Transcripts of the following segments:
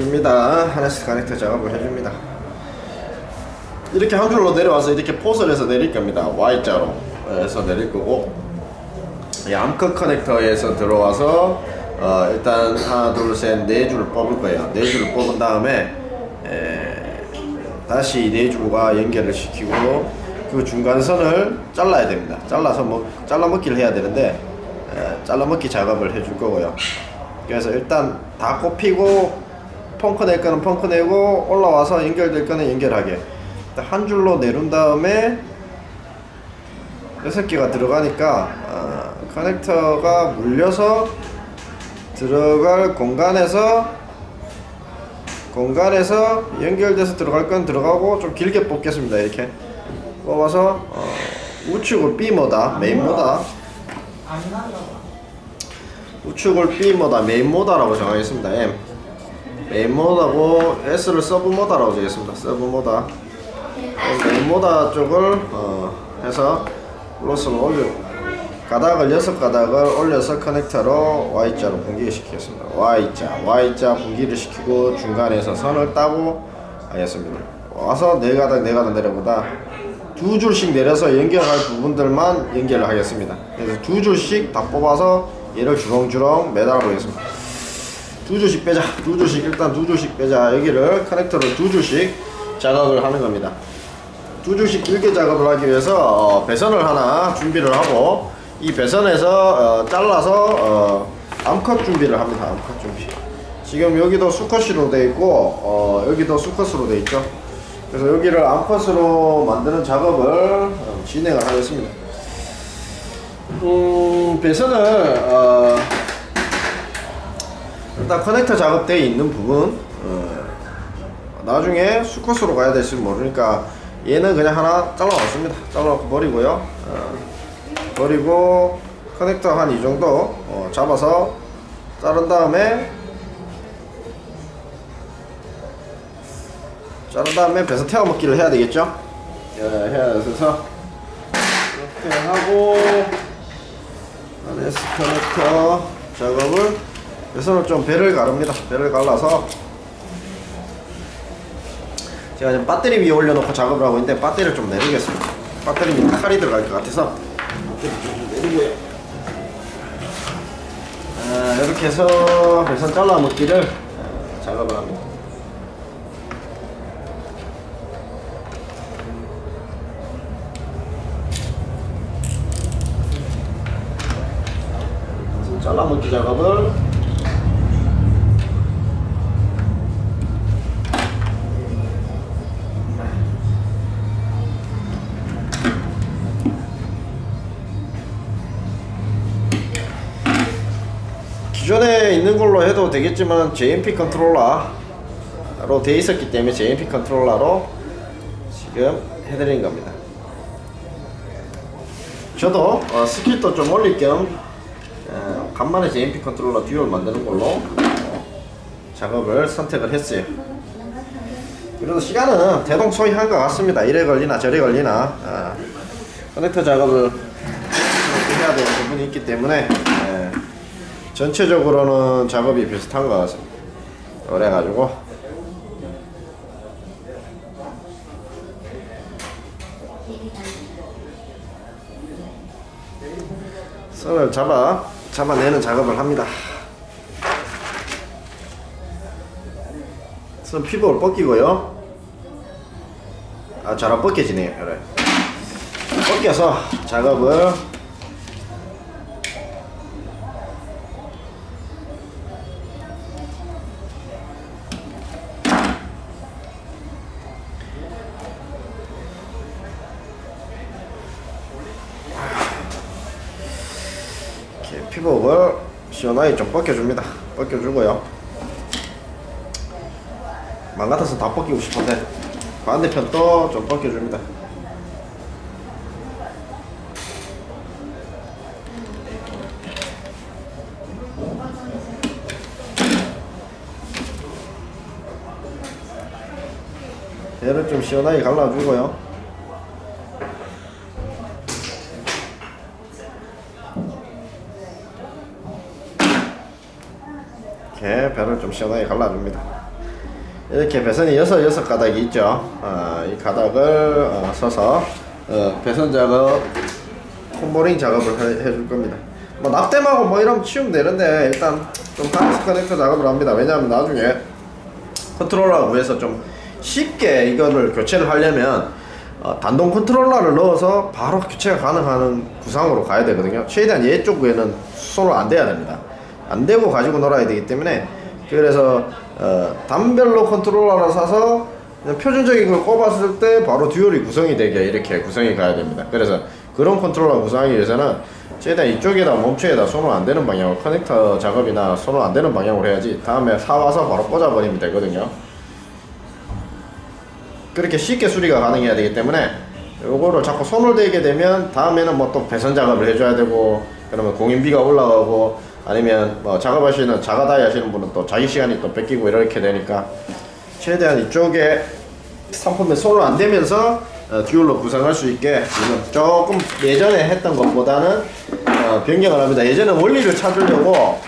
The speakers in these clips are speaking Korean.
해줍니다. 하나씩 커넥터 작업을 해줍니다. 이렇게 한 줄로 내려와서 이렇게 포스를 해서 내릴 겁니다. Y자로 해서 내릴 거고 이 암컷 커넥터에서 들어와서 어, 일단 하나 둘 셋 네 줄을 뽑을 거예요. 네 줄을 뽑은 다음에 에, 다시 네 줄과 연결을 시키고 그 중간선을 잘라야 됩니다. 잘라서 뭐 잘라 먹기를 해야 되는데 에, 잘라 먹기 작업을 해줄 거고요. 그래서 일단 다 꼽히고 펑크 낼 거는 펑크 내고 올라와서 연결될 거는 연결하게. 한 줄로 내린 다음에 여섯 개가 들어가니까 어, 커넥터가 물려서 들어갈 공간에서 공간에서 연결돼서 들어갈 건 들어가고 좀 길게 뽑겠습니다 이렇게. 뽑아서 어, 우측을 B모다 메인모다. 우측을 B모다 메인모다라고 정하겠습니다 M 메인모다고 S를 서브모다라고 정하겠습니다 서브모다 메인모다 쪽을 어, 해서 로스를 올려 가닥을 여섯 가닥을 올려서 커넥터로 Y자로 분기시키겠습니다. Y자, Y자 분기를 시키고 중간에서 선을 따고 하겠습니다. 와서 네 가닥 네 가닥 내려보다 두 줄씩 내려서 연결할 부분들만 연결을 하겠습니다. 그래서 두 줄씩 다 뽑아서 얘를 주렁주렁 매달아 보겠습니다. 두 줄씩 빼자. 두 줄씩 일단 두 줄씩 빼자. 여기를 커넥터로 두 줄씩 작업을 하는 겁니다. 두 줄씩 길게 작업을 하기 위해서 어, 배선을 하나 준비를 하고 이 배선에서 어, 잘라서 어, 암컷 준비를 합니다. 암컷 준비. 지금 여기도 수컷으로 되어 있고 어, 여기도 수컷으로 되어 있죠. 그래서 여기를 암컷으로 만드는 작업을 어, 진행을 하겠습니다. 음, 배선을 어, 일단 커넥터 작업되어 있는 부분 어, 나중에 수컷으로 가야 될지 모르니까 얘는 그냥 하나 잘라놨습니다. 잘라놓고 버리고요. 어, 버리고 커넥터 한 이 정도 어, 잡아서 자른 다음에 자른 다음에 배서 태워 먹기를 해야 되겠죠? 예, 해야 돼서 이렇게 하고 안에서 커넥터 작업을 배선을 좀 배를 가릅니다. 배를 갈라서 제가 지금 배터리 위에 올려놓고 작업을 하고 있는데 배터리를 좀 내리겠습니다. 배터리 밑에 칼이 들어갈 것 같아서 배터리 좀 내리고요. 아, 이렇게 해서 배선 잘라 먹기를 아, 작업을 합니다. 배선 잘라 먹기 작업을 기존에 있는 걸로 해도 되겠지만 JMP 컨트롤러로 돼 있었기 때문에 JMP 컨트롤러로 지금 해드리는 겁니다. 저도 어, 스킬도 좀 올릴 겸 어, 간만에 JMP 컨트롤러 듀얼 만드는 걸로 어, 작업을 선택을 했어요. 그래도 시간은 대동소이한 것 같습니다. 이래 걸리나 저래 걸리나 어, 커넥터 작업을 해야 되는 부분이 있기 때문에 예, 전체적으로는 작업이 비슷한 것 같습니다. 그래가지고 선을 잡아 잡아내는 작업을 합니다. 선 피복을 벗기고요. 아, 잘안 벗겨지네요. 그래. 벗겨서 작업을 피복을 시원하게 좀 벗겨줍니다. 벗겨주고요. 맘 같아서 다 벗기고 싶은데 반대편도 좀 벗겨줍니다. 얘를 좀 시원하게 갈라주고요. 좀 시원하게 갈라줍니다. 이렇게 배선이 여섯 여섯 가닥이 있죠. 어, 이 가닥을 어, 서서 어, 배선 작업, 콤보링 작업을 해, 해줄 겁니다. 뭐 납땜하고 뭐 이러면 치우면 되는데 일단 좀 하이스 커넥터 작업을 합니다. 왜냐하면 나중에 컨트롤러 구해서 좀 쉽게 이거를 교체를 하려면 어, 단동 컨트롤러를 넣어서 바로 교체가 가능한 구상으로 가야 되거든요. 최대한 얘 쪽에는 손을 안 대야 됩니다. 안 대고 가지고 놀아야 되기 때문에 그래서 어, 단별로 컨트롤러를 사서 표준적인 걸 꼽았을 때 바로 듀얼이 구성이 되게 이렇게 구성이 가야 됩니다. 그래서 그런 컨트롤러 구성하기 위해서는 최대한 이쪽에다 몸체에다 손을 안 대는 방향으로 커넥터 작업이나 손을 안 대는 방향으로 해야지 다음에 사와서 바로 꽂아버리면 되거든요. 그렇게 쉽게 수리가 가능해야 되기 때문에 요거를 자꾸 손을 대게 되면 다음에는 뭐 또 배선 작업을 해줘야 되고 그러면 공인비가 올라가고 아니면 뭐 작업하시는 자가다이 하시는 분은 또 자기 시간이 또 뺏기고 이렇게 되니까 최대한 이쪽에 상품에 손을 안 대면서 어, 듀얼로 구성할 수 있게 지금 조금 예전에 했던 것보다는 어, 변경을 합니다. 예전에 원리를 찾으려고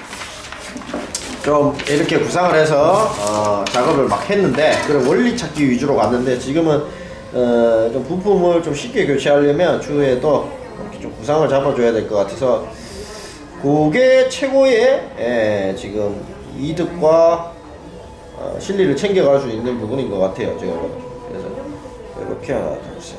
좀 이렇게 구상을 해서 어, 작업을 막 했는데 그런 원리 찾기 위주로 갔는데 지금은 어, 좀 부품을 좀 쉽게 교체하려면 추후에도 이렇게 좀 구상을 잡아줘야 될 것 같아서 그게 최고의 예, 지금 이득과 어, 실리를 챙겨갈 수 있는 부분인 것 같아요 제가 그래서 이렇게 하나 둘셋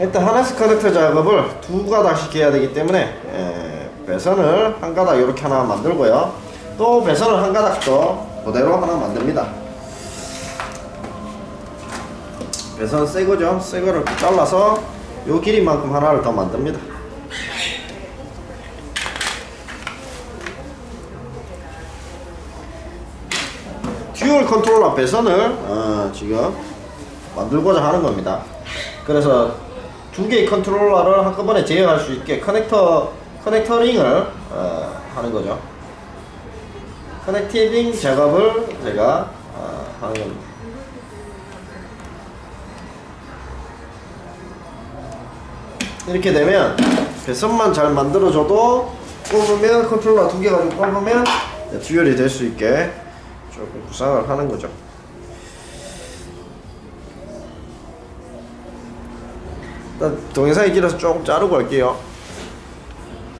일단 하나스 커넥터 작업을 두 가닥씩 해야 되기 때문에 예, 배선을 한 가닥 이렇게 하나 만들고요. 또 배선을 한 가닥 더 그대로 하나 만듭니다. 배선 새 거죠? 새 거를 잘라서 요 길이만큼 하나를 더 만듭니다 듀얼 컨트롤러 배선을 어, 지금 만들고자 하는 겁니다. 그래서 두 개의 컨트롤러를 한꺼번에 제어할 수 있게 커넥터 커넥터링을 어, 하는 거죠. 커넥티링 작업을 제가 어, 하는 겁니다. 이렇게 되면 배선만 잘 만들어줘도 꼽으면 컨트롤러 두 개 가지고 꼽으면 듀얼이 될 수 있게 조금 구상을 하는 거죠. 일단 동영상이 길어서 조금 자르고 할게요.